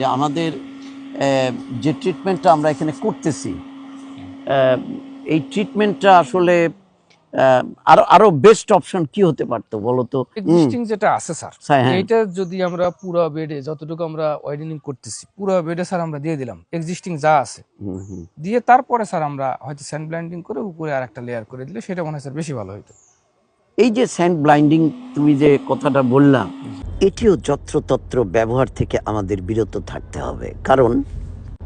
যে আমাদের যে ট্রিটমেন্টটা আমরা এখানে করতেছি এই ট্রিটমেন্টটা আসলে আরও আরও বেস্ট অপশন কি হতে পারতো বলো তো? এক্সিস্টিং যেটা আছে স্যার স্যার, হ্যাঁ। যদি আমরা পুরো বেডে যতটুকু আমরা ওয়াইডেনিং করতেছি পুরো বেডে স্যার আমরা দিয়ে দিলাম এক্সিস্টিং যা আছে। দিয়ে তারপরে স্যার আমরা হয়তো স্যান্ড ব্লাইন্ডিং করে উপরে আর একটা লেয়ার করে দিলে সেটা মনে হয় স্যার বেশি ভালো হতো এই যে স্যান্ড ব্লাইন্ডিং তুমি যে কথাটা বললাম এটিও যত্রতত্র ব্যবহার থেকে আমাদের বিরত থাকতে হবে। কারণ,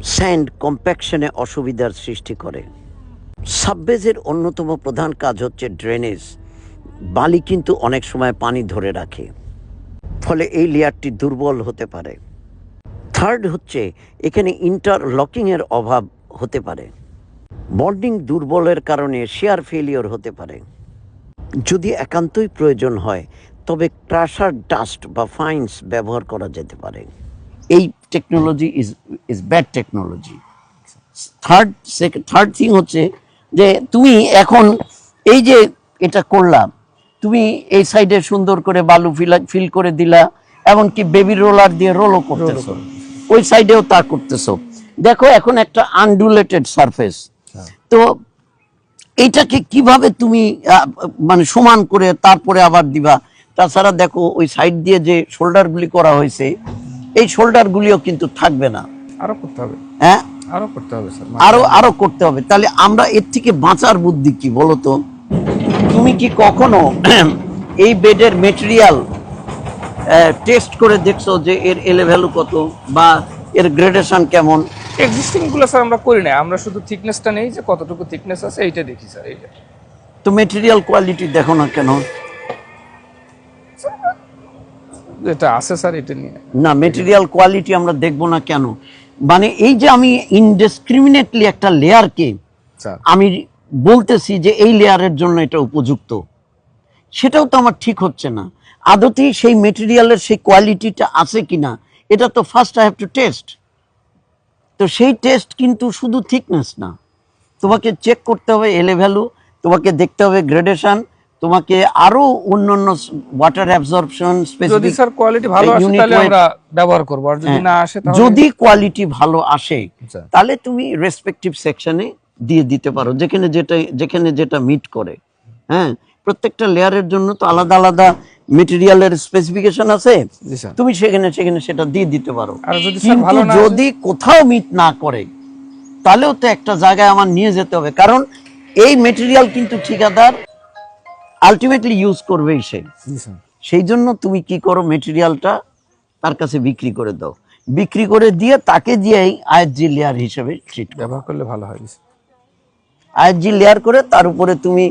স্যান্ড কম্প্যাকশনে অসুবিধার সৃষ্টি করে। সাববেজের অন্যতম প্রধান কাজ হচ্ছে ড্রেনেজ। বালি কিন্তু অনেক সময় পানি ধরে রাখে। ফলে এই লেয়ারটি দুর্বল হতে পারে। থার্ড হচ্ছে, এখানে ইন্টারলকিংয়ের অভাব হতে পারে। বন্ডিং দুর্বলের কারণে শেয়ার ফেলিওর হতে পারে। যদি একান্তই প্রয়োজন হয় তবে ক্রাশার ডাস্ট বা ফাইন্স ব্যবহার করা যেতে পারে। এই technology is is bad technology third third thing হচ্ছে যে তুমি এখন এই যে এটা করলাম তুমি এই সাইডে সুন্দর করে বালু ফিল ফিল করে দিলা এমনকি বেবি রোলার দিয়ে রোলও করতেছো। ওই সাইডেও তা করতেছো। দেখো এখন একটা আনডুলেটেড সারফেস তো এইটাকে কীভাবে তুমি মানে সমান করে তারপরে আবার দিবা? তাছাড়া দেখো ওই সাইড দিয়ে যে শোল্ডারগুলি করা হয়েছে এই শোল্ডারগুলিও কিন্তু থাকবে না। আরও করতে হবে। হ্যাঁ? আরও করতে হবে স্যার। আরও আরও করতে হবে। তাহলে আমরা এর থেকে বাঁচার বুদ্ধি কি বলো তো? তুমি কি কখনো এই বেডের মেটেরিয়াল টেস্ট করে দেখছ যে এর এলে ভ্যালু কত বা এর গ্রেডেশন কেমন? এক্সিস্টিংগুলো স্যার আমরা করি না। আমরা শুধু থিকনেসটা নেই যে কতটুকু থিকনেস আছে এইটা দেখি স্যার এইটা। তো মেটেরিয়াল কোয়ালিটি দেখো না কেন? এটা আছে স্যার এটা নিয়ে। না মেটেরিয়াল কোয়ালিটি আমরা দেখব না কেন? মানে এই যে আমি ইনডিসক্রিমিনেটলি একটা লেয়ারকে আমি বলতেছি যে এই লেয়ারের জন্য এটা উপযুক্ত সেটাও তো আমার ঠিক হচ্ছে না। আদতেই সেই মেটেরিয়ালের সেই কোয়ালিটিটা আছে কিনা এটা তো first I have to test তো সেই টেস্ট কিন্তু শুধু থিকনেস না। তোমাকে চেক করতে হবে এলে ভ্যালু তোমাকে দেখতে হবে গ্রেডেশন তোমাকে আরও অন্যান্য ওয়াটার অ্যাবজর্পশন যদি স্যার কোয়ালিটি ভালো আসে তাহলে আমরা ব্যবহার করব। আর যদি না আসে তাহলে যদি কোয়ালিটি ভালো আসে আচ্ছা। তাহলে তুমি রেসপেক্টিভ সেকশনে দিয়ে দিতে পারো যেখানে যেটা যেখানে যেটা মিট করে। হ্যাঁ? প্রত্যেকটা লেয়ারের জন্য তো আলাদা আলাদা মেটেরিয়ালের স্পেসিফিকেশন আছে। তুমি সেখানে সেখানে সেটা দিয়ে দিতে পারো। যদি কিন্তু ভালো না আসে- যদি কোথাও মিট না করে তাহলেও তো একটা জায়গায় আমার নিয়ে যেতে হবে। কারণ এই মেটেরিয়াল কিন্তু ঠিকাদার আলটিমেটলি ইউজ করবেই সে। সেই জন্য তুমি কি করো মেটেরিয়ালটা তার কাছে বিক্রি করে দাও। বিক্রি করে দিয়ে তাকে দিয়েই আইএসজি লেয়ার হিসেবে ট্রিট ব্যবহার করলে ভালো হয় জি আইএসজি লেয়ার করে তার উপরে তুমি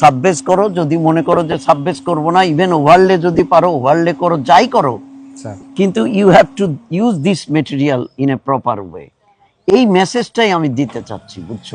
সাববেস করো যদি মনে করো যে সাববেস করব না ইভেন ওভারলে যদি পারো ওভারলে করো যাই করো কিন্তু you have to use this material in a proper way এই মেসেজটাই আমি দিতে চাচ্ছি বুঝছ?